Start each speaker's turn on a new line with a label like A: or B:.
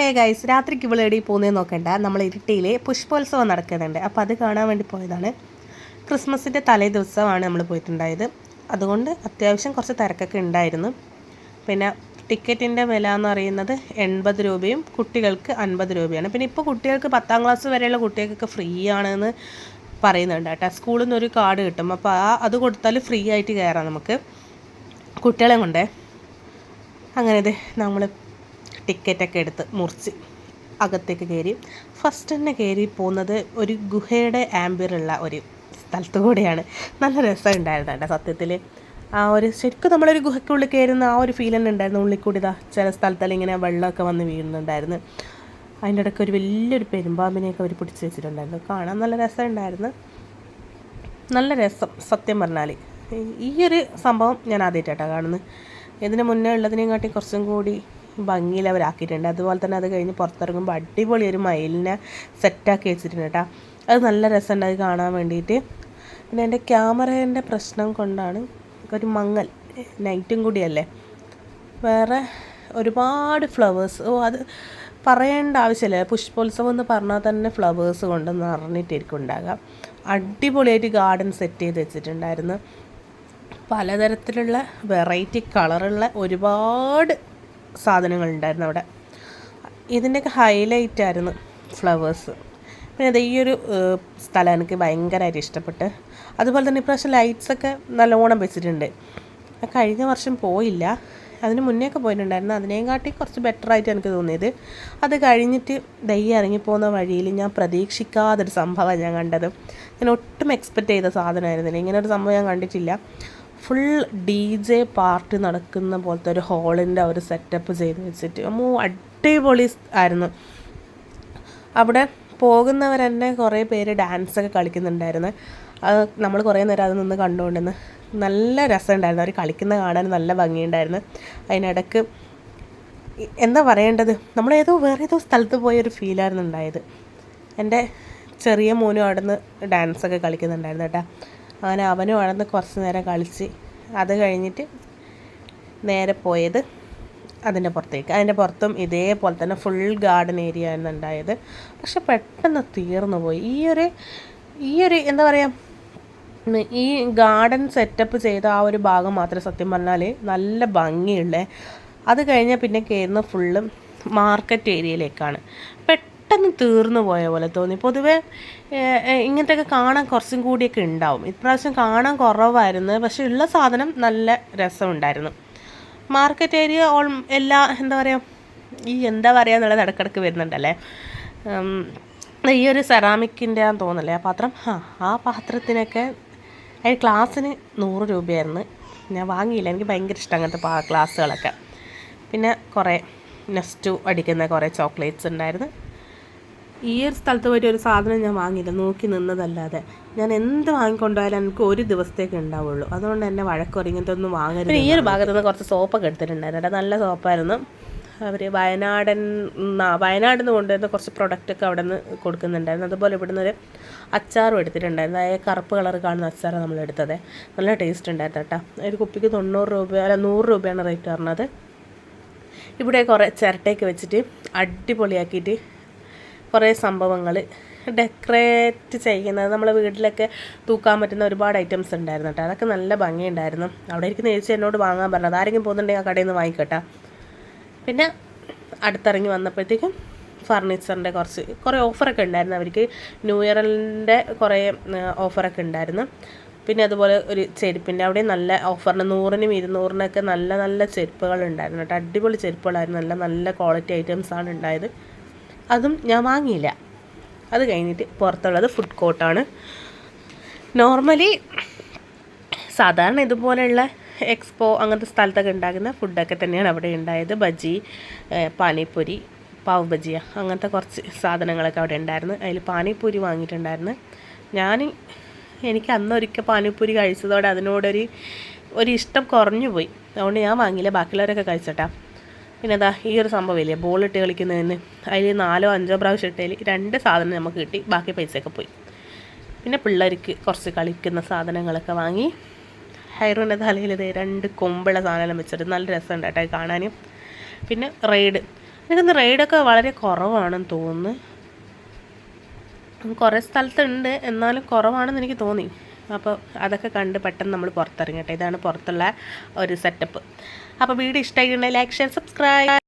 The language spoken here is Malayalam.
A: ഹേ ഗൈസ് രാത്രിക്ക് ഇവിടെ എവിടെ പോകുന്നതെന്ന് നോക്കണ്ട. നമ്മൾ ഇരിട്ടിയിൽ പുഷ്പോത്സവം നടക്കുന്നുണ്ട്. അപ്പോൾ അത് കാണാൻ വേണ്ടി പോയതാണ്. ക്രിസ്മസിന്റെ തലേ ദിവസമാണ് നമ്മൾ പോയിട്ടുണ്ടായത്. അതുകൊണ്ട് അത്യാവശ്യം കുറച്ച് തിരക്കൊക്കെ ഉണ്ടായിരുന്നു. പിന്നെ ടിക്കറ്റിന്റെ വില എന്ന് പറയുന്നത് എൺപത് രൂപയും കുട്ടികൾക്ക് അൻപത് രൂപയാണ്. പിന്നെ ഇപ്പോൾ കുട്ടികൾക്ക് പത്താം ക്ലാസ് വരെയുള്ള കുട്ടികൾക്കൊക്കെ ഫ്രീ ആണെന്ന് പറയുന്നുണ്ട് കേട്ടോ. സ്കൂളിൽ നിന്ന് ഒരു കാർഡ് കിട്ടും. അപ്പോൾ ആ അത് കൊടുത്താൽ ഫ്രീ ആയിട്ട് കയറാം നമുക്ക്. കുട്ടികളെ കൊണ്ടേ. അങ്ങനെ ഇത് നമ്മൾ ടിക്കറ്റൊക്കെ എടുത്ത് മുറിച്ച് അകത്തേക്ക് കയറി. ഫസ്റ്റ് തന്നെ കയറി പോകുന്നത് ഒരു ഗുഹയുടെ ആംബിയറുള്ള ഒരു സ്ഥലത്ത് കൂടെയാണ്. നല്ല രസമുണ്ടായിരുന്നു കേട്ടോ സത്യത്തിൽ ആ ഒരു ശരിക്കും നമ്മളൊരു ഗുഹയ്ക്കുള്ളിൽ കയറുന്ന ആ ഒരു ഫീൽ ഉണ്ടായിരുന്നു. ഉള്ളിൽ കൂടി ഇതാ ചില സ്ഥലത്തെല്ലാം ഇങ്ങനെ വെള്ളമൊക്കെ വന്ന് വീഴുന്നുണ്ടായിരുന്നു. അതിന്റെ ഇടയ്ക്ക് ഒരു വലിയൊരു പെരുമ്പാമ്പിനെയൊക്കെ അവർ പിടിച്ച് വെച്ചിട്ടുണ്ടായിരുന്നു. കാണാൻ നല്ല രസം ഉണ്ടായിരുന്നു. നല്ല രസം സത്യം പറഞ്ഞാൽ ഈ ഒരു സംഭവം ഞാൻ ആദ്യമായിട്ടാണ് കാണുന്നത്. ഇതിന് മുന്നേ ഉള്ളതിനെയും കാട്ടി കുറച്ചും കൂടി ഭംഗിയിൽ അവരാക്കിയിട്ടുണ്ട് അതുപോലെ തന്നെ അത് കഴിഞ്ഞ് പുറത്തിറങ്ങുമ്പോൾ അടിപൊളി ഒരു മയിലിനെ സെറ്റാക്കി വെച്ചിട്ടുണ്ട് കേട്ടോ. അത് നല്ല രസമുണ്ട് അത് കാണാൻ വേണ്ടിയിട്ട്. പിന്നെ എന്റെ ക്യാമറേന്റെ പ്രശ്നം കൊണ്ടാണ് ഒരു മങ്ങൽ നൈറ്റും കൂടിയല്ലേ. വേറെ ഒരുപാട് ഫ്ലവേഴ്സ് ഓ അത് പറയേണ്ട ആവശ്യമില്ല. പുഷ്പോത്സവം എന്ന് പറഞ്ഞാൽ തന്നെ ഫ്ലവേഴ്സ് കൊണ്ട് നിറഞ്ഞിട്ടായിരിക്കും ഉണ്ടാകുക അടിപൊളിയായിട്ട് ഗാർഡൻ സെറ്റ് ചെയ്ത് വെച്ചിട്ടുണ്ടായിരുന്നു. പലതരത്തിലുള്ള വെറൈറ്റി കളറുള്ള ഒരുപാട് സാധനങ്ങളുണ്ടായിരുന്നു അവിടെ. ഇതിന്റെയൊക്കെ ഹൈലൈറ്റ് ആയിരുന്നു ഫ്ലവേഴ്സ് പിന്നെ അത് ഈ ഒരു സ്ഥലം എനിക്ക് ഭയങ്കരമായിട്ട് ഇഷ്ടപ്പെട്ട്. അതുപോലെ തന്നെ ഇപ്രാവശ്യം ലൈറ്റ്സൊക്കെ നല്ലോണം വെച്ചിട്ടുണ്ട്. കഴിഞ്ഞ വർഷം പോയില്ല. അതിന് മുന്നേ ഒക്കെ പോയിട്ടുണ്ടായിരുന്നു. അതിനെക്കാട്ടി കാട്ടി കുറച്ച് ബെറ്റർ ആയിട്ട് എനിക്ക് തോന്നിയത്. അത് കഴിഞ്ഞിട്ട് ദയ്യ ഇറങ്ങിപ്പോകുന്ന വഴിയിൽ ഞാൻ പ്രതീക്ഷിക്കാതൊരു സംഭവമാണ് ഞാൻ കണ്ടത്. ഞാൻ ഒട്ടും എക്സ്പെക്റ്റ് ചെയ്ത സാധനമായിരുന്നില്ല. ഇങ്ങനെ ഒരു സംഭവം ഞാൻ കണ്ടിട്ടില്ല. ഫുൾ ഡി ജെ പാർട്ടി നടക്കുന്ന പോലത്തെ ഒരു ഹോളിന്റെ ഒരു സെറ്റപ്പ് ചെയ്ത് വെച്ചിട്ട്. അമ്മൂ അടിപൊളി ആയിരുന്നു. അവിടെ പോകുന്നവർ തന്നെ കുറേ പേര് ഡാൻസൊക്കെ കളിക്കുന്നുണ്ടായിരുന്നു. അത് നമ്മൾ കുറേ നേരം അത് നിന്ന് കണ്ടുകൊണ്ടിരുന്നു നല്ല രസമുണ്ടായിരുന്നു. അവർ കളിക്കുന്ന കാണാൻ നല്ല ഭംഗിയുണ്ടായിരുന്നു. അതിനിടക്ക് എന്താ പറയേണ്ടത്? നമ്മളേതോ വേറെ ഏതോ സ്ഥലത്ത് പോയൊരു ഫീലായിരുന്നു ഉണ്ടായത്. എന്റെ ചെറിയ മോനും അവിടെ നിന്ന് ഡാൻസൊക്കെ കളിക്കുന്നുണ്ടായിരുന്നു കേട്ടോ. അങ്ങനെ അവനും അവിടുന്ന് കുറച്ച് നേരം കളിച്ച് അത് കഴിഞ്ഞിട്ട് നേരെ പോയത് അതിന്റെ പുറത്തേക്ക്. അതിന്റെ പുറത്തും ഇതേപോലെ തന്നെ ഫുൾ ഗാർഡൻ ഏരിയ ആയിരുന്നു ഉണ്ടായത്. പക്ഷെ പെട്ടെന്ന് തീർന്നു പോയി. ഈ ഒരു ഈ ഒരു എന്താ പറയുക ഈ ഗാർഡൻ സെറ്റപ്പ് ചെയ്ത ആ ഒരു ഭാഗം മാത്രമേ സത്യം പറഞ്ഞാൽ നല്ല ഭംഗിയുള്ളേ. അത് കഴിഞ്ഞാൽ പിന്നെ കയറുന്ന ഫുള്ളും മാർക്കറ്റ് ഏരിയയിലേക്കാണ് പെട്ടെന്ന് തീർന്നു പോയ പോലെ തോന്നി. പൊതുവേ ഇങ്ങനത്തെയൊക്കെ കാണാൻ കുറച്ചും കൂടിയൊക്കെ ഉണ്ടാവും. ഇപ്രാവശ്യം കാണാൻ കുറവായിരുന്നു. പക്ഷേ ഉള്ള സാധനം നല്ല രസമുണ്ടായിരുന്നു. മാർക്കറ്റ് ഏരിയ ഓൾ എല്ലാ എന്താ പറയുക ഈ എന്താ പറയുക എന്നുള്ളത് ഇടക്കിടക്ക് വരുന്നുണ്ടല്ലേ? ഈ ഒരു സെറാമിക്കിന്റെ ആണെന്ന് തോന്നല്ലേ ആ പാത്രം? ആ ആ പാത്രത്തിനൊക്കെ അതിന് ക്ലാസ്സിന് നൂറ് രൂപയായിരുന്നു. ഞാൻ വാങ്ങിയില്ല. എനിക്ക് ഭയങ്കര ഇഷ്ടം അങ്ങനത്തെ പാ ഗ്ലാസ്സുകളൊക്കെ. പിന്നെ കുറേ നെസ്റ്റു അടിക്കുന്ന കുറേ ചോക്ലേറ്റ്സ് ഉണ്ടായിരുന്നു. ഈ ഒരു സ്ഥലത്ത് പോയിട്ട് ഒരു സാധനം ഞാൻ വാങ്ങിയില്ല. നോക്കി നിന്നതല്ലാതെ. ഞാൻ എന്ത് വാങ്ങിക്കൊണ്ടുപോയാലും എനിക്ക് ഒരു ദിവസത്തേക്ക് ഉണ്ടാവുള്ളൂ. അതുകൊണ്ട് എന്നെ വഴക്കുറി ഇങ്ങനത്തെ ഒന്നും വാങ്ങരുത് ഈ ഒരു ഭാഗത്ത് നിന്ന് കുറച്ച് സോപ്പൊക്കെ എടുത്തിട്ടുണ്ടായിരുന്നു. നല്ല സോപ്പായിരുന്നു. അവർ വയനാടൻ വയനാട്ടിൽ നിന്ന് കൊണ്ടുവരുന്ന കുറച്ച് പ്രൊഡക്റ്റൊക്കെ അവിടെ നിന്ന് കൊടുക്കുന്നുണ്ടായിരുന്നു. അതുപോലെ ഇവിടെ നിന്നൊരു അച്ചാറും എടുത്തിട്ടുണ്ടായിരുന്നു. അതായത് കറുപ്പ് കളർ കാണുന്ന അച്ചാറാണ് നമ്മൾ എടുത്തത്. നല്ല ടേസ്റ്റ് ഉണ്ടായിരുന്നു കേട്ടോ. ഒരു കുപ്പിക്ക് തൊണ്ണൂറ് രൂപ അല്ല നൂറ് രൂപയാണ് റേറ്റ് പറഞ്ഞത്. ഇവിടെ കുറേ ചിരട്ടയൊക്കെ വെച്ചിട്ട് അടിപൊളിയാക്കിയിട്ട് കുറേ സംഭവങ്ങൾ ഡെക്കറേറ്റ് ചെയ്യുന്നത് നമ്മളെ വീട്ടിലൊക്കെ തൂക്കാൻ പറ്റുന്ന ഒരുപാട് ഐറ്റംസ് ഉണ്ടായിരുന്നു കേട്ടോ. അതൊക്കെ നല്ല ഭംഗിയുണ്ടായിരുന്നു. അവിടെ ഇരിക്കുന്ന ചേച്ചി എന്നോട് വാങ്ങാൻ പറഞ്ഞത് ആരെങ്കിലും പോകുന്നുണ്ടെങ്കിൽ ആ കടയിൽ നിന്ന് വാങ്ങിക്കട്ടെ. പിന്നെ അടുത്തിറങ്ങി വന്നപ്പോഴത്തേക്കും ഫർണിച്ചറിന്റെ കുറച്ച് കുറേ ഓഫറൊക്കെ ഉണ്ടായിരുന്നു. അവർക്ക് ന്യൂ ഇയറിന്റെ കുറേ ഓഫറൊക്കെ ഉണ്ടായിരുന്നു. പിന്നെ അതുപോലെ ഒരു ചെരുപ്പിന്റെ അവിടെ നല്ല ഓഫറിന് നൂറിനും ഇരുന്നൂറിനൊക്കെ നല്ല നല്ല ചെരുപ്പുകൾ ഉണ്ടായിരുന്നു കേട്ടോ. അടിപൊളി ചെരുപ്പുകളായിരുന്നു. നല്ല നല്ല ക്വാളിറ്റി ഐറ്റംസ് ആണ് ഉണ്ടായത്. അതും ഞാൻ വാങ്ങിയില്ല. അത് കഴിഞ്ഞിട്ട് പുറത്തുള്ളത് ഫുഡ് കോർട്ടാണ് നോർമലി സാധാരണ ഇതുപോലെയുള്ള എക്സ്പോ അങ്ങനത്തെ സ്ഥലത്തൊക്കെ ഉണ്ടാക്കുന്ന ഫുഡൊക്കെ തന്നെയാണ് അവിടെ ഉണ്ടായത്. ബജി പാനിപ്പൂരി പാവ് ബജിയ അങ്ങനത്തെ കുറച്ച് സാധനങ്ങളൊക്കെ അവിടെ ഉണ്ടായിരുന്നു. അതിൽ പാനിപ്പൂരി വാങ്ങിയിട്ടുണ്ടായിരുന്നു. ഞാൻ എനിക്ക് അന്നൊരിക്കൽ പാനിപ്പൂരി കഴിച്ചതോടെ അതിനോടൊരു ഒരു ഇഷ്ടം കുറഞ്ഞു പോയി അതുകൊണ്ട് ഞാൻ വാങ്ങിയില്ല. ബാക്കിയുള്ളവരൊക്കെ കഴിച്ചട്ടാ. പിന്നെ എന്താ ഈ ഒരു സംഭവമില്ലേ ബോൾ ഇട്ട് കളിക്കുന്നതിന് അതിൽ നാലോ അഞ്ചോ പ്രാവശ്യം ഇട്ടതിൽ രണ്ട് സാധനം നമുക്ക് കിട്ടി ബാക്കി പൈസയൊക്കെ പോയി. പിന്നെ പിള്ളേർക്ക് കുറച്ച് കളിക്കുന്ന സാധനങ്ങളൊക്കെ വാങ്ങി. ഹൈറൂന്റെ തലയിൽ ഇത് രണ്ട് കൊമ്പുള്ള സാധനം വെച്ചിട്ട് നല്ല രസമുണ്ട് കേട്ടോ കാണാനും. പിന്നെ റൈഡ് എനിക്കൊന്ന് റൈഡൊക്കെ വളരെ കുറവാണെന്ന് തോന്നുന്നു. കുറേ സ്ഥലത്തുണ്ട് എന്നാലും കുറവാണെന്ന് എനിക്ക് തോന്നി. അപ്പോൾ അതൊക്കെ കണ്ട് പെട്ടെന്ന് നമ്മൾ പുറത്തിറങ്ങട്ടെ. ഇതാണ് പുറത്തുള്ള ഒരു സെറ്റപ്പ് അപ്പോൾ വീഡിയോ ഇഷ്ടമായിട്ടുണ്ടെങ്കിൽ ലൈക്ക് ഷെയർ സബ്സ്ക്രൈബ്